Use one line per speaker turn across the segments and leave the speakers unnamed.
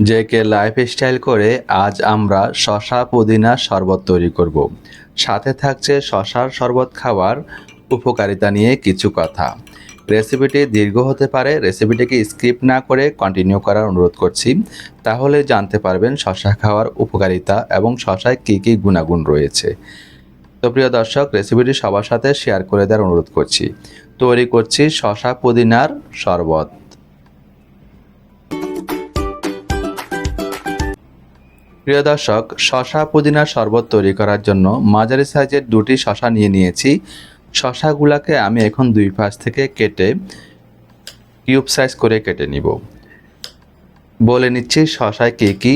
যে কে life style করে আজ আমরা শশা পুদিনা শরবত তৈরি করব। সাথে থাকছে শশার শরবত খাওয়ার উপকারিতা নিয়ে কিছু কথা। রেসিপিটি দীর্ঘ হতে পারে, রেসিপিটিকে স্কিপ না করে কন্টিনিউ করার অনুরোধ করছি। তাহলে জানতে পারবেন শশা খাওয়ার উপকারিতা এবং শশায় কী কী গুণাগুণ রয়েছে। তো প্রিয় দর্শক, রেসিপিটি সবার সাথে শেয়ার করে দেওয়ার অনুরোধ করছি। তৈরি করছি শশা পুদিনার শরবত। প্রিয় দর্শক, শশা পুদিনার শরবত তৈরি করার জন্য মাঝারি সাইজের দুটি শশা নিয়ে নিয়েছি। শশাগুলাকে আমি এখন দুই পাশ থেকে কেটে কিউব সাইজ করে কেটে নিব। বলে নিচ্ছি, শশায় কী কী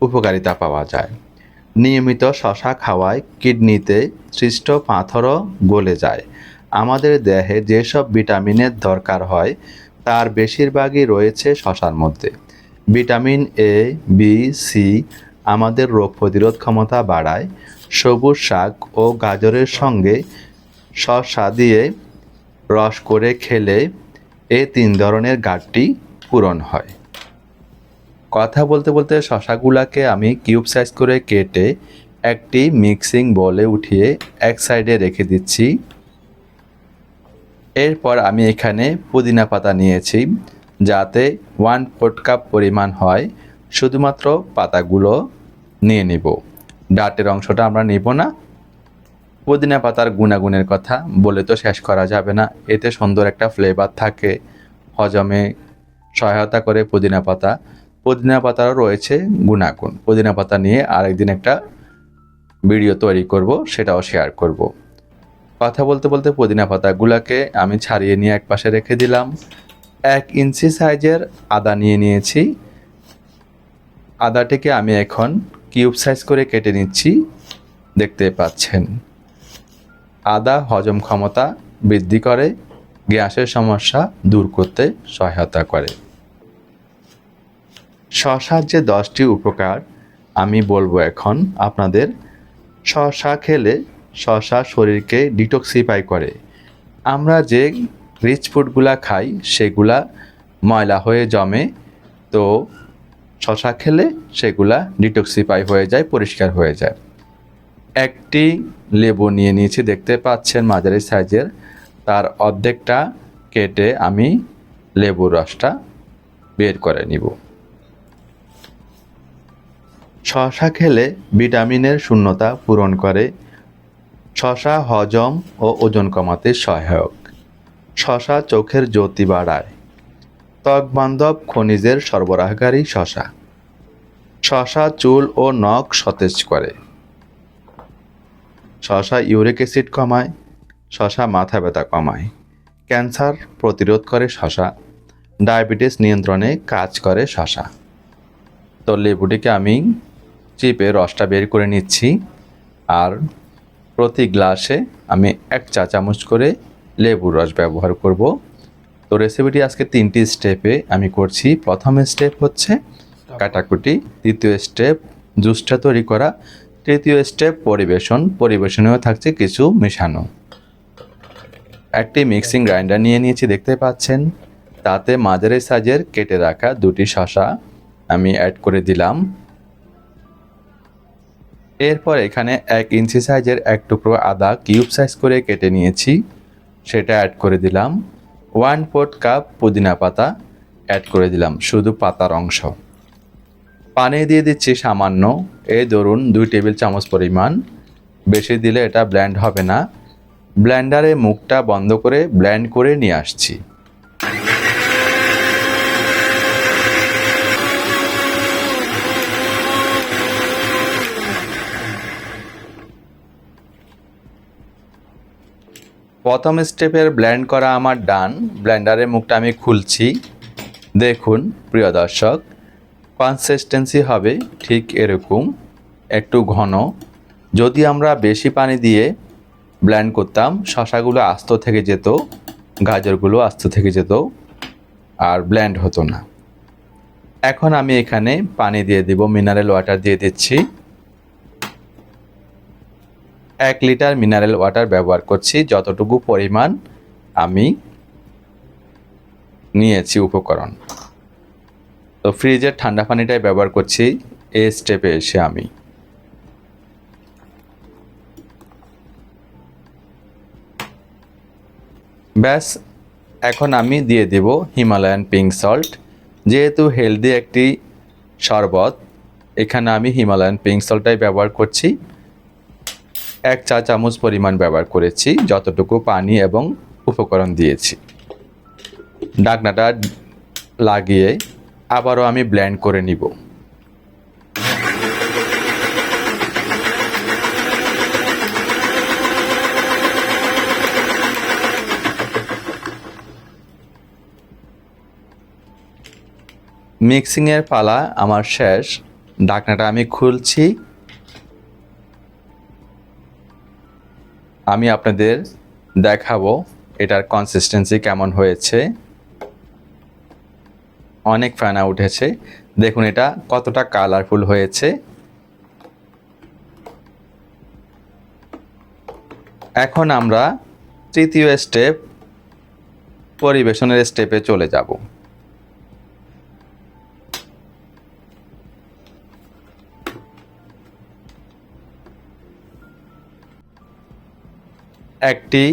উপকারিতা পাওয়া যায়। নিয়মিত শশা খাওয়ায় কিডনিতে সৃষ্ট পাথরও গলে যায়। আমাদের দেহে যেসব ভিটামিনের দরকার হয়, তার বেশিরভাগই রয়েছে শশার মধ্যে। ভিটামিন এ বি সি আমাদের রোগ প্রতিরোধ ক্ষমতা বাড়ায়। সবুজ শাক ও গাজরের সঙ্গে শসা দিয়ে রস করে খেলে এ তিন ধরনের ঘাটতি পূরণ হয়। কথা বলতে বলতে শশাগুলাকে আমি কিউব সাইজ করে কেটে একটি মিক্সিং বলে উঠিয়ে এক সাইডে রেখে দিচ্ছি। এরপর আমি এখানে পুদিনা পাতা নিয়েছি। যাতে ওয়ান ফোর্থ কাপ পরিমাণ হয়, শুধুমাত্র পাতাগুলো নিয়ে নিব। ডাটের অংশটা আমরা নিব না। পুদিনা পাতার গুণাগুণের কথা বলে তো শেষ করা যাবে না। এতে সুন্দর একটা ফ্লেভার থাকে। হজমে সহায়তা করে পুদিনা পাতা। পুদিনা পাতারও রয়েছে গুণাগুণ। পুদিনা পাতা নিয়ে আরেকদিন একটা ভিডিও তৈরি করব, সেটাও শেয়ার করব। কথা বলতে বলতে পুদিনা পাতাগুলোকে আমি ছাড়িয়ে নিয়ে এক পাশে রেখে দিলাম। এক ইঞ্চি সাইজের আদা নিয়ে নিয়েছি। আদাটিকে আমি এখন কিউব সাইজ করে কেটে নিচ্ছি। দেখতে পাচ্ছেন। আদা হজম ক্ষমতা বৃদ্ধি করে, গ্যাসের সমস্যা দূর করতে সহায়তা করে। শশার যে দশটি উপকার, আমি বলব এখন আপনাদের, শশা খেলে শশা শরীরকে ডিটক্সিফাই করে। আমরা যে রিচ ফুডগুলা খাই, সেগুলা ময়লা হয়ে জমে, তো শশা খেলে সেগুলা ডিটক্সিফাই হয়ে যায়, পরিষ্কার হয়ে যায়। একটি লেবু নিয়ে নিয়েছি, দেখতে পাচ্ছেন মাঝারি সাইজের, তার অর্ধেকটা কেটে আমি লেবুর রসটা বের করে নিব। শশা খেলে ভিটামিনের শূন্যতা পূরণ করে শশা হজম ও ওজন কমাতে সহায়ক। শশা চোখের জ্যোতি বাড়ায়। ত্বক বান্ধব খনিজের সরবরাহকারী শশা। শশা চুল ও নখ সতেজ করে। শশা ইউরিক অ্যাসিড কমায়, শশা মাথা ব্যথা কমায়। ক্যান্সার প্রতিরোধ করে শশা, ডায়াবেটিস নিয়ন্ত্রণে কাজ করে শশা। তো লেবুটিকে আমি চিপে রসটা বের করে নিচ্ছি, আর প্রতি গ্লাসে আমি এক চা চামচ করে লেবুর রস ব্যবহার করব। তো রেসিপিটি আজকে তিনটি স্টেপে আমি করছি। প্রথম স্টেপ হচ্ছে কাটাকুটি। দ্বিতীয় স্টেপ জুসটা তৈরি করা। তৃতীয় স্টেপ পরিবেশন। পরিবেশনেও থাকছে কিছু মেশানো। একটি মিক্সিং গ্রাইন্ডার নিয়ে নিয়েছি দেখতে পাচ্ছেন। তাতে মাঝারি সাইজের কেটে রাখা দুটি শশা আমি অ্যাড করে দিলাম। এরপর এখানে এক ইঞ্চি সাইজের এক টুকরো আদা কিউব সাইজ করে কেটে নিয়েছি। সেটা অ্যাড করে দিলাম। ওয়ান ফোর্থ কাপ পুদিনা পাতা অ্যাড করে দিলাম, শুধু পাতার অংশ। পানি দিয়ে দিচ্ছি সামান্য, এই ধরুন দুই টেবিল চামচ পরিমাণ। বেশি দিলে এটা ব্ল্যান্ড হবে না। ব্ল্যান্ডারে মুখটা বন্ধ করে ব্ল্যান্ড করে নিয়ে আসছি। প্রথম স্টেপের ব্ল্যান্ড করা আমার ডান ব্ল্যান্ডারের মুখটা আমি খুলছি। দেখুন, প্রিয় দর্শক কনসিস্টেন্সি হবে ঠিক এরকম, একটু ঘন। যদি আমরা বেশি পানি দিয়ে ব্ল্যান্ড করতাম, শশাগুলো আস্ত থেকে যেত, গাজরগুলো আস্ত থেকে যেত আর ব্ল্যান্ড হতো না। এখন আমি এখানে পানি দিয়ে দিব মিনারেল ওয়াটার দিয়ে দিচ্ছি। এক লিটার মিনারেল ওয়াটার ব্যবহার করছি, যতটুকু পরিমাণ আমি নিয়েছি উপকরণ। তো ফ্রিজের ঠান্ডা পানিটাই ব্যবহার করছি, এই স্টেপে এসে আমি। ব্যাস, এখন আমি দিয়ে দেব হিমালয়ান পিঙ্ক সল্ট যেহেতু হেলদি একটি শরবত, এখানে আমি হিমালয়ান পিঙ্ক সল্টটাই ব্যবহার করছি। এক চা চামচ পরিমাণ ব্যবহার করেছি, যতটুকু পানি এবং উপকরণ দিয়েছি। ডাকনাটা লাগিয়ে আবারও আমি ব্ল্যান্ড করে নিব। মিক্সিংয়ের পালা আমার শেষ। ডাকনাটা আমি খুলছি। আমি আপনাদের দেখাবো এটার কনসিস্টেন্সি কেমন হয়েছে। অনেক ফেনা উঠেছে। দেখুন এটা কতটা কালারফুল হয়েছে। এখন আমরা তৃতীয় স্টেপ পরিবেশনের স্টেপে চলে যাব। একটি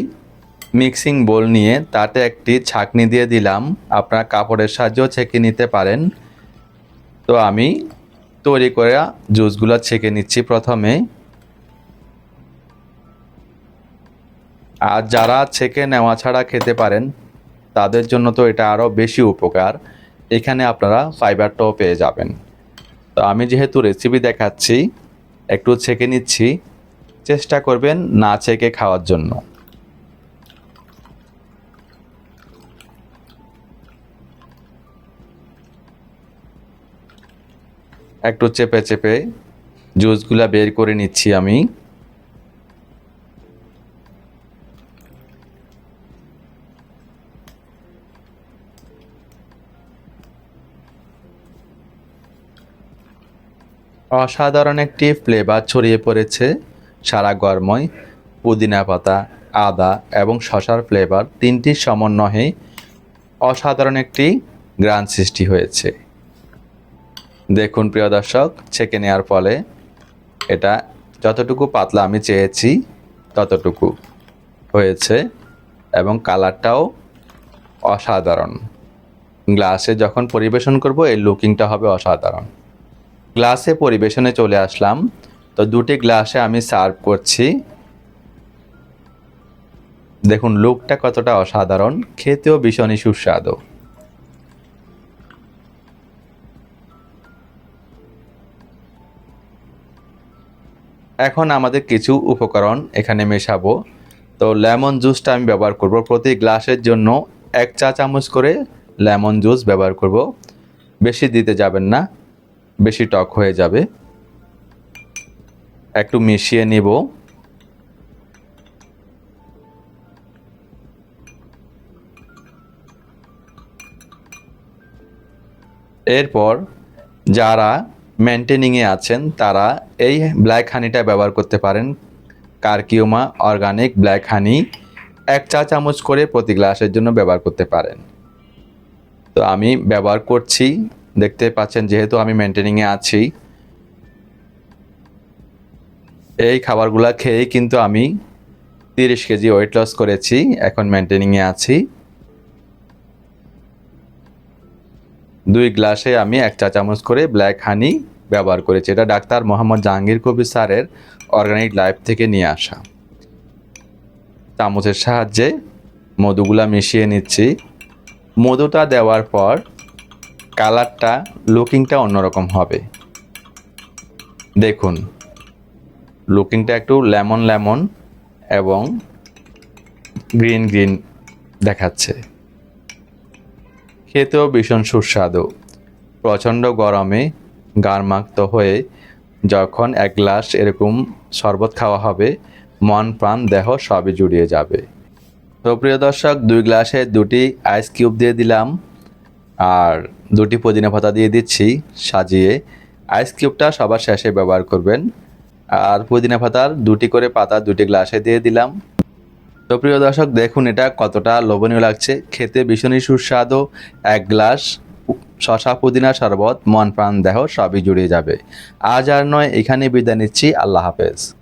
মিক্সিং বোল নিয়ে তাতে একটি ছাঁকনি দিয়ে দিলাম। আপনার কাপড়ের সাহায্যেও ছেঁকে নিতে পারেন। তো আমি তৈরি করে জুসগুলো ছেঁকে নিচ্ছি প্রথমে। আর যারা ছেঁকে নেওয়া ছাড়া খেতে পারেন, তাদের জন্য তো এটা আরও বেশি উপকার। এখানে আপনারা ফাইবারটাও পেয়ে যাবেন। তো আমি যেহেতু রেসিপি দেখাচ্ছি, একটু ছেঁকে নিচ্ছি। চেষ্টা করবেন না ছেঁকে খাওয়ার জন্য। একটু চেপে চেপে জুসগুলা বের করে নিচ্ছি আমি। অসাধারণ একটি ফ্লেভার ছড়িয়ে পড়েছে। সারা গরময় পুদিনা পাতা, আদা এবং শশার ফ্লেভার তিনটির সমন্বয়ে অসাধারণ একটি গ্রান সৃষ্টি হয়েছে। দেখুন প্রিয় দর্শক, ছেঁকে নেওয়ার ফলে এটা যতটুকু পাতলা আমি চেয়েছি, ততটুকু হয়েছে এবং কালারটাও অসাধারণ। গ্লাসে যখন পরিবেশন করব এই লুকিংটা হবে অসাধারণ। গ্লাসে পরিবেশনে চলে আসলাম তো দুটি গ্লাসে আমি সার্ভ করছি। দেখুন, লুকটা কতটা অসাধারণ। খেতেও ভীষণই সুস্বাদু। এখন আমাদের কিছু উপকরণ এখানে মেশাবো। তো লেমন জুসটা আমি ব্যবহার করব। প্রতি গ্লাসের জন্য এক চা চামচ করে লেমন জুস ব্যবহার করব। বেশি দিতে যাবেন না, বেশি টক হয়ে যাবে। একটু মিশিয়ে নিব। এরপর যারা মেনটেনিংয়ে আছেন, তারা এই ব্ল্যাক হানিটা ব্যবহার করতে পারেন। কার্কিউমা অর্গানিক ব্ল্যাক হানি এক চা চামচ করে প্রতি গ্লাসের জন্য ব্যবহার করতে পারেন। তো আমি ব্যবহার করছি, দেখতে পাচ্ছেন যেহেতু আমি মেনটেনিংয়ে আছি। এই খাবারগুলা খেয়েই কিন্তু আমি তিরিশ কেজি ওয়েট লস করেছি, এখন মেনটেনিংয়ে আছি। দুই গ্লাসে আমি এক চা চামচ করে ব্ল্যাক হানি ব্যবহার করেছি, এটা ডাক্তার মোহাম্মদ জাহাঙ্গীর কবির স্যারের অর্গানিক লাইফ থেকে নিয়ে আসা। চামচের সাহায্যে মধুগুলা মিশিয়ে নিচ্ছি। মধুটা দেওয়ার পর কালারটা লুকিংটা অন্যরকম হবে। দেখুন লুকিংটা একটু লেমন লেমন এবং গ্রিন গ্রিন দেখাচ্ছে। খেতেও ভীষণ সুস্বাদু। প্রচণ্ড গরমে গারমাক্ত হয়ে যখন এক গ্লাস এরকম শরবত খাওয়া হবে, মন প্রাণ দেহ সবই জুড়িয়ে যাবে। তো প্রিয় দর্শক, দুই গ্লাসে দুটি আইস কিউব দিয়ে দিলাম। আর দুটি পুদিনা পাতা দিয়ে দিচ্ছি, সাজিয়ে। আইস কিউবটা সবার শেষে ব্যবহার করবেন। আর পুদিনা পাতার দুটি করে পাতা, দুটি গ্লাসে দিয়ে দিলাম। তো প্রিয় দর্শক, দেখুন এটা কতটা লোভনীয় লাগছে। খেতে ভীষণই সুস্বাদু। এক গ্লাস শশা, পুদিনা শরবত, মন প্রাণ দেহ সবই জুড়ে যাবে। আজ আর নয় এখানে বিদায় নিচ্ছি। আল্লাহ হাফেজ।